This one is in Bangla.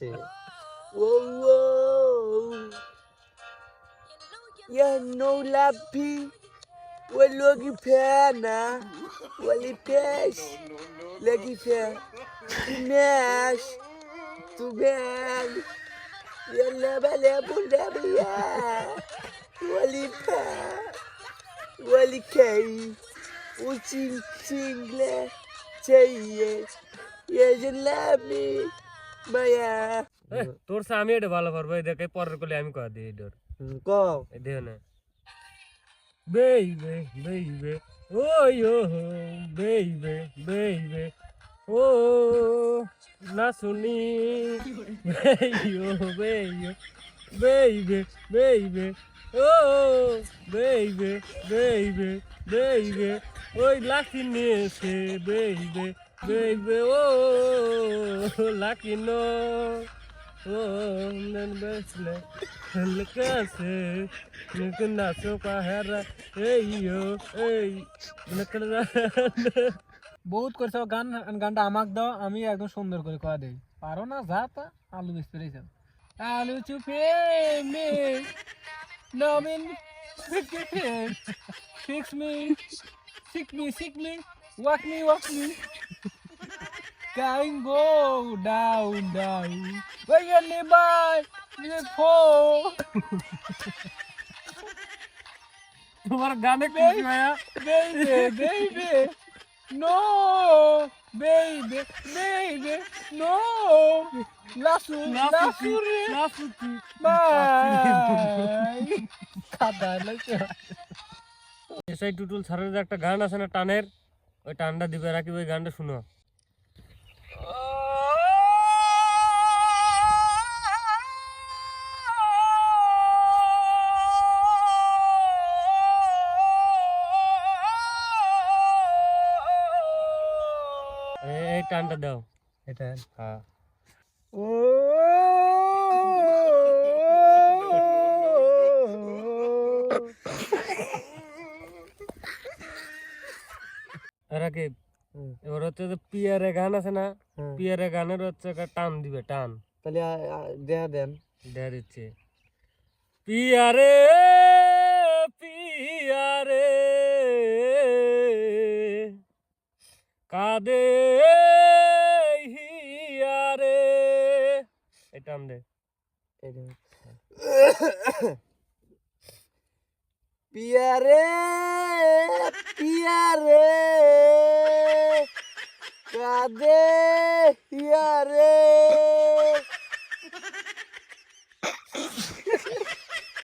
Sim. o wow. Yannou o Walogi pena. Wali pes. Legi fe. Mesh. Tu bel. o bala o Wali o Wali kei. Uchin chingle. Cheye. Yajin labi. Me. তোর সে আমি এটা ভালো পারব এই দেখ পরের কোলে আমি কয়া দিই ডর Go. এই না বেইবে বেইবে ওই ও বেইবে বেইবে ও না শুনি বেইও বেইও বেইবে বেইবে ও বেইবে বেইবে বেইবে ওই লাকি নিয়েছে বেইবে বেইবে ও লাকি নো ও নন বসলে লকাছে নকনা সোপা হেরা এইও এই নকনা বহুত করছে গান, গানটা আমাক দাও, আমি একদম সুন্দর করে কয়া দেই। পারো না, যা তা, আলু বেশ পেরেছ আলু চুপে মে নমিন fix me sick me sick me walk Going go down down Where you live by the phone তোমার গানে খুশি ভাইয়া baby, baby, no, baby, baby, no, lasso, lasso, লাসুকি bye. খাদা লাগে এসআই টুটুল স্যারের একটা গান আছে না টানের ওই টানটা দিবে রাখি ওই গানটা শুনো এই- টানটা দাও। এটা। হ্যাঁ। রাখি এবার হচ্ছে যে পিয়ারে গান আছে না। পিয়ারে গানের হচ্ছে টান দিবে টান। তাহলে দেয়া দেন। দেয়া দিচ্ছে। পিয়ারে পিয়ারে কাদে টান দে। পিয়ারে পিয়ারে কাদে হিয়ারে